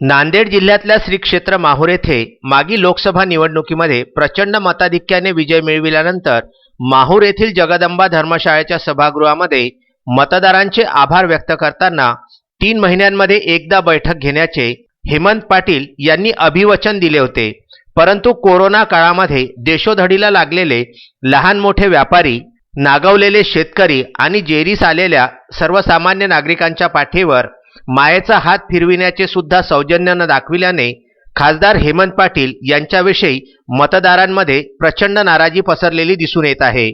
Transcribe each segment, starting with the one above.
नांदेड जिल्ह्यातल्या श्री क्षेत्र माहूर येथे मागील लोकसभा निवडणुकीमध्ये प्रचंड मताधिक्याने विजय मिळविल्यानंतर माहूर येथील जगदंबा धर्मशाळेच्या सभागृहामध्ये मतदारांचे आभार व्यक्त करताना तीन महिन्यांमध्ये एकदा बैठक घेण्याचे हेमंत पाटील यांनी अभिवचन दिले होते. परंतु कोरोना काळामध्ये देशोधडीला लागलेले लहान मोठे व्यापारी नागवलेले शेतकरी आणि जेरीस आलेल्या सर्वसामान्य नागरिकांच्या पाठीवर मायेचा हात फिरविण्याचे सुद्धा सौजन्य न दाखविल्याने खासदार हेमंत पाटील यांच्याविषयी मतदारांमध्ये प्रचंड नाराजी पसरलेली दिसून येत आहे.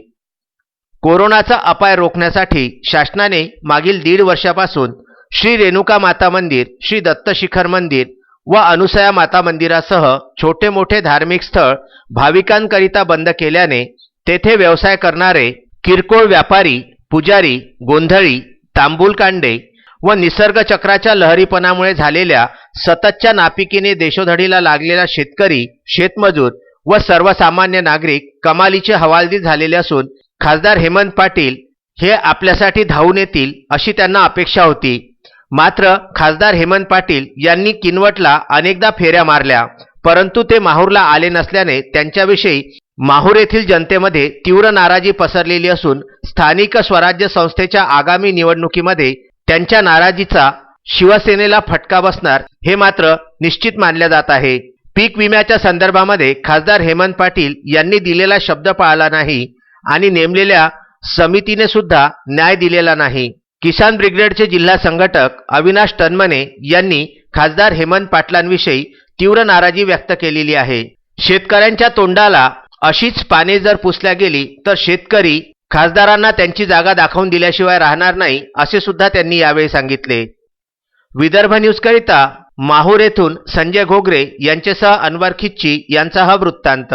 कोरोनाचा अपाय रोखण्यासाठी शासनाने मागील दीड वर्षापासून श्री रेणुका माता मंदिर श्री दत्त शिखर मंदिर व अनुसया माता मंदिरासह छोटे मोठे धार्मिक स्थळ भाविकांकरिता बंद केल्याने तेथे व्यवसाय करणारे किरकोळ व्यापारी पुजारी गोंधळी तांबूलकांडे व निसर्गचक्राच्या लहरीपणामुळे झालेल्या सततच्या नापिकीने देशोधडीला लागलेला शेतकरी शेतमजूर व सर्वसामान्य नागरिक कमालीचे हवालदिल झालेले असून खासदार हेमंत पाटील हे आपल्यासाठी धावून येतील अशी त्यांना अपेक्षा होती. मात्र खासदार हेमंत पाटील यांनी किनवटला अनेकदा फेऱ्या मारल्या परंतु ते माहूरला आले नसल्याने त्यांच्याविषयी माहूर येथील जनतेमध्ये तीव्र नाराजी पसरलेली असून स्थानिक स्वराज्य संस्थेच्या आगामी निवडणुकीमध्ये त्यांच्या नाराजीचा शिवसेनेला फटका बसणार हे मात्र निश्चित मानल्या जात आहे. पीक विम्याच्या संदर्भामध्ये खासदार हेमंत पाटील यांनी दिलेला शब्द पाळला नाही आणि नेमलेल्या समितीने सुद्धा न्याय दिलेला नाही. किसान ब्रिगेडचे जिल्हा संघटक अविनाश तन्मने यांनी खासदार हेमंत पाटलांविषयी तीव्र नाराजी व्यक्त केलेली आहे. शेतकऱ्यांच्या तोंडाला अशीच पाने जर पुसल्या गेली तर शेतकरी खासदारांना त्यांची जागा दाखवून दिल्याशिवाय राहणार नाही असे सुद्धा त्यांनी यावेळी सांगितले. विदर्भ न्यूजकरिता माहूर येथून संजय घोगरे यांच्यासह अनवर खिच्ची यांचा हा वृत्तांत.